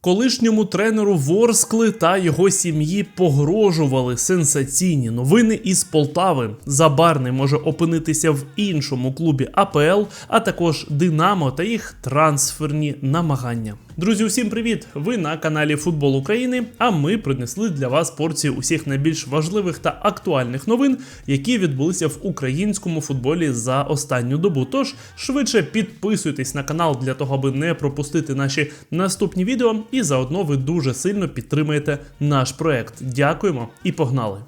Колишньому тренеру Ворскли та його сім'ї погрожували сенсаційні новини із Полтави. Забарний може опинитися в іншому клубі АПЛ, а також Динамо та їх трансферні намагання. Друзі, усім привіт! Ви на каналі Футбол України. А ми принесли для вас порцію усіх найбільш важливих та актуальних новин, які відбулися в українському футболі за останню добу. Тож швидше підписуйтесь на канал для того, аби не пропустити наші наступні відео. І заодно ви дуже сильно підтримаєте наш проект. Дякуємо і погнали!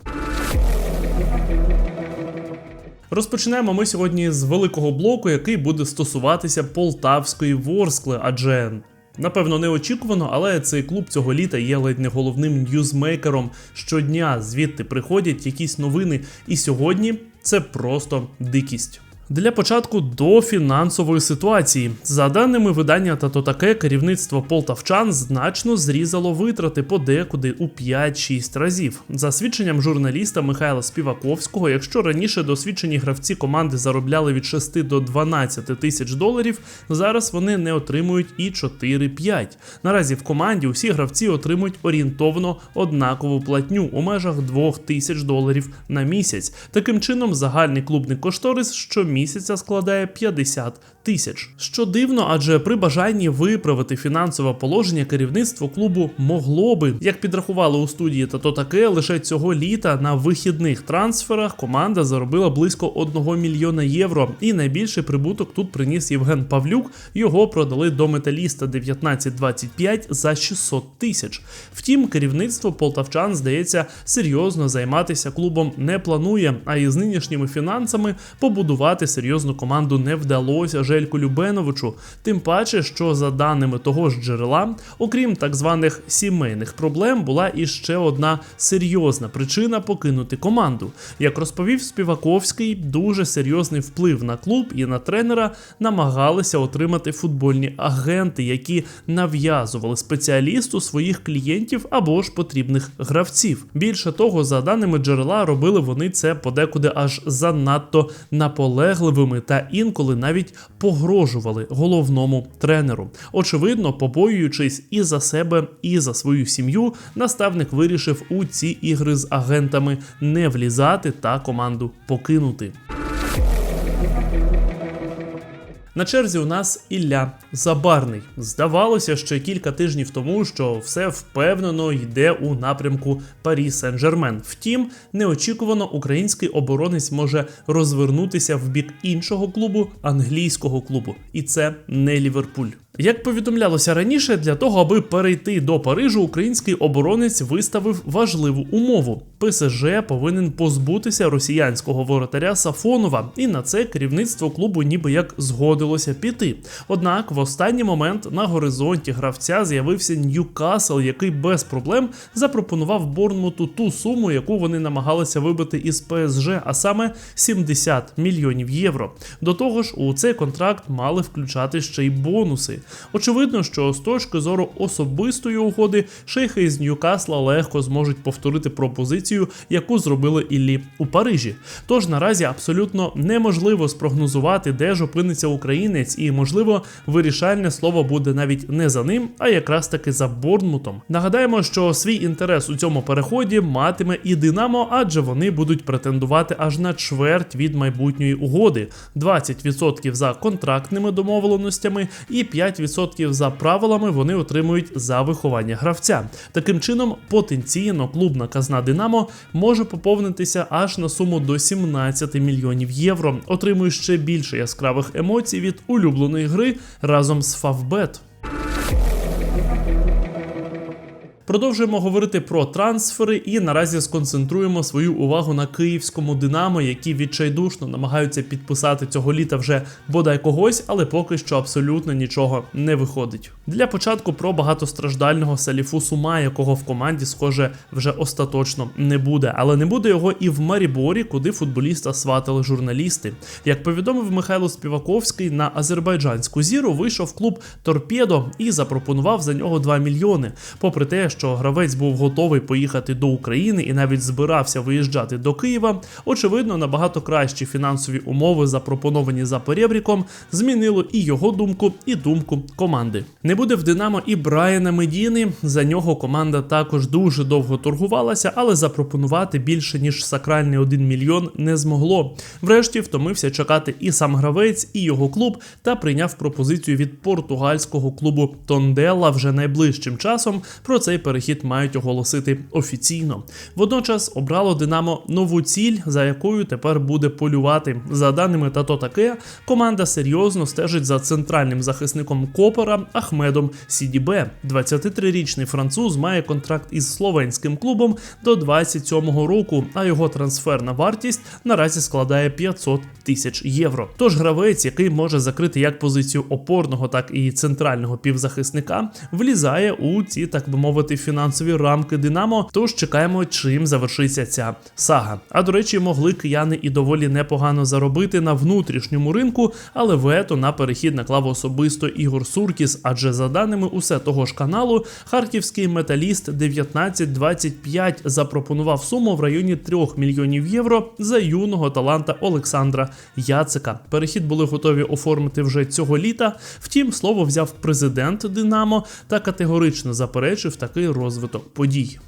Розпочинаємо ми сьогодні з великого блоку, який буде стосуватися полтавської Ворскли, адже. Напевно, неочікувано, але цей клуб цього літа є ледь не головним ньюзмейкером. Щодня звідти приходять якісь новини, і сьогодні це просто дикість. Для початку до фінансової ситуації. За даними видання та то таке, керівництво полтавчан значно зрізало витрати подекуди у 5-6 разів. За свідченням журналіста Михайла Співаковського, якщо раніше досвідчені гравці команди заробляли від 6 до 12 тисяч доларів, зараз вони не отримують і 4-5. Наразі в команді усі гравці отримують орієнтовно однакову платню у межах 2 тисяч доларів на місяць. Таким чином, загальний клубний кошторис щомісяця місяця складає 50 тисяч. Що дивно, адже при бажанні виправити фінансове положення керівництво клубу могло би, як підрахували у студії, та то таке лише цього літа на вихідних трансферах команда заробила близько 1 мільйона євро. І найбільший прибуток тут приніс Євген Павлюк. Його продали до металіста 1925 за 600 тисяч. Втім, керівництво полтавчан здається серйозно займатися клубом не планує, а із нинішніми фінансами побудувати серйозну команду не вдалося Жельку Любеновичу. Тим паче, що за даними того ж джерела, окрім так званих сімейних проблем, була і ще одна серйозна причина покинути команду. Як розповів Співаковський, дуже серйозний вплив на клуб і на тренера намагалися отримати футбольні агенти, які нав'язували спеціалісту своїх клієнтів або ж потрібних гравців. Більше того, за даними джерела, робили вони це подекуди аж занадто наполегливими та інколи навіть погрожували головному тренеру. Очевидно, побоюючись і за себе, і за свою сім'ю, наставник вирішив у ці ігри з агентами не влізати та команду покинути. На черзі у нас Ілля Забарний. Здавалося ще кілька тижнів тому, що все впевнено йде у напрямку Парі Сен-Жермен. Втім, неочікувано український оборонець може розвернутися в бік іншого клубу англійського клубу, і це не Ліверпуль. Як повідомлялося раніше, для того, аби перейти до Парижу, український оборонець виставив важливу умову: ПСЖ повинен позбутися росіянського воротаря Сафонова, і на це керівництво клубу ніби як згодилося піти. Однак, в останній момент на горизонті гравця з'явився Ньюкасл, який без проблем запропонував Борнмуту ту суму, яку вони намагалися вибити із ПСЖ, а саме 70 мільйонів євро. До того ж, у цей контракт мали включати ще й бонуси. Очевидно, що з точки зору особистої угоди шейхи із Ньюкасла легко зможуть повторити пропозицію, яку зробили Іллі у Парижі. Тож наразі абсолютно неможливо спрогнозувати, де ж опиниться українець, і можливо вирішальне слово буде навіть не за ним, а якраз таки за Борнмутом. Нагадаємо, що свій інтерес у цьому переході матиме і Динамо, адже вони будуть претендувати аж на чверть від майбутньої угоди: 20% за контрактними домовленостями і 5% за правилами вони отримують за виховання гравця. Таким чином, потенційно клубна казна Динамо може поповнитися аж на суму до 17 мільйонів євро. Отримує ще більше яскравих емоцій від улюбленої гри разом з Фавбет. Продовжуємо говорити про трансфери і наразі сконцентруємо свою увагу на київському Динамо, які відчайдушно намагаються підписати цього літа вже бодай когось, але поки що абсолютно нічого не виходить. Для початку про багатостраждального Саліфу Сума, якого в команді, схоже, вже остаточно не буде, але не буде його і в Маріборі, куди футболіста сватали журналісти. Як повідомив Михайло Співаковський, на азербайджанську зіру вийшов клуб Торпедо і запропонував за нього 2 мільйони. Попри те, що що гравець був готовий поїхати до України і навіть збирався виїжджати до Києва, очевидно, набагато кращі фінансові умови, запропоновані за перебріком, змінило і його думку, і думку команди. Не буде в Динамо і Брайана Медіни. За нього команда також дуже довго торгувалася, але запропонувати більше ніж сакральний 1 мільйон не змогло. Врешті втомився чекати і сам гравець, і його клуб, та прийняв пропозицію від португальського клубу Тонделла вже найближчим часом. Про цей перехід мають оголосити офіційно. Водночас обрало Динамо нову ціль, за якою тепер буде полювати. За даними Тато Таке, команда серйозно стежить за центральним захисником Копера Ахмедом Сідібе. 23-річний француз має контракт із словенським клубом до 27-го року, а його трансферна вартість наразі складає 500 тисяч євро. Тож гравець, який може закрити як позицію опорного, так і центрального півзахисника, влізає у ці, так би мовити, фінансові рамки Динамо. Тож чекаємо, чим завершиться ця сага. А до речі, могли кияни і доволі непогано заробити на внутрішньому ринку, але вето на перехід наклав особисто Ігор Суркіс. Адже за даними усе того ж каналу, харківський металіст 1925 запропонував суму в районі 3 мільйонів євро за юного таланта Олександра Яцика. Перехід були готові оформити вже цього літа. Втім, слово взяв президент Динамо та категорично заперечив такий розвиток подій.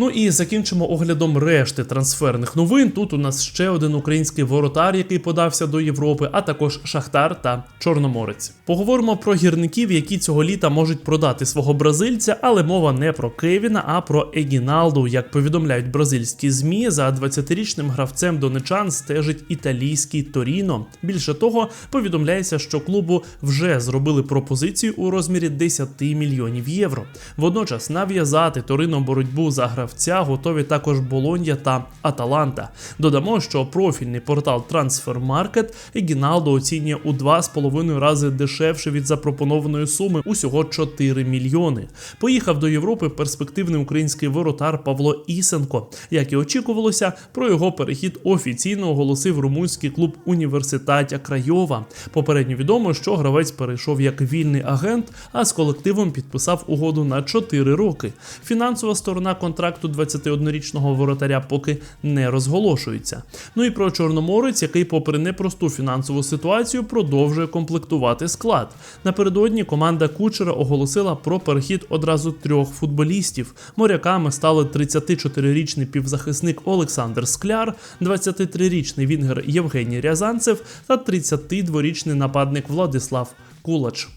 Ну і закінчимо оглядом решти трансферних новин. Тут у нас ще один український воротар, який подався до Європи, а також Шахтар та Чорноморець. Поговоримо про гірників, які цього літа можуть продати свого бразильця, але мова не про Кевіна, а про Егіналду. Як повідомляють бразильські змі, за 20-річним гравцем донечан стежить італійський Торіно. Більше того, повідомляється, що клубу вже зробили пропозицію у розмірі 10 мільйонів євро. Водночас нав'язати Торино боротьбу за гравця готові також Болонья та Аталанта. Додамо, що профільний портал Transfermarkt Егіналдо оцінює у 2,5 рази дешевше від запропонованої суми усього 4 мільйони. Поїхав до Європи перспективний український воротар Павло Ісенко. Як і очікувалося, про його перехід офіційно оголосив румунський клуб Університатя Крайова. Попередньо відомо, що гравець перейшов як вільний агент, а з колективом підписав угоду на 4 роки. Фінансова сторона контракту 21-річного воротаря поки не розголошується. Ну і про Чорноморець, який, попри непросту фінансову ситуацію, продовжує комплектувати склад. Напередодні команда Кучера оголосила про перехід одразу трьох футболістів. Моряками стали 34-річний півзахисник Олександр Скляр, 23-річний вінгер Євгеній Рязанцев та 32-річний нападник Владислав Кулач.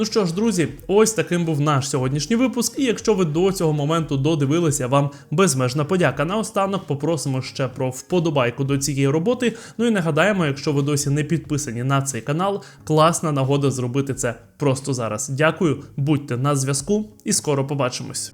Ну що ж, друзі, ось таким був наш сьогоднішній випуск. І якщо ви до цього моменту додивилися, вам безмежна подяка. Наостанок попросимо ще про вподобайку до цієї роботи. Ну і нагадаємо, якщо ви досі не підписані на цей канал, класна нагода зробити це просто зараз. Дякую, будьте на зв'язку і скоро побачимось.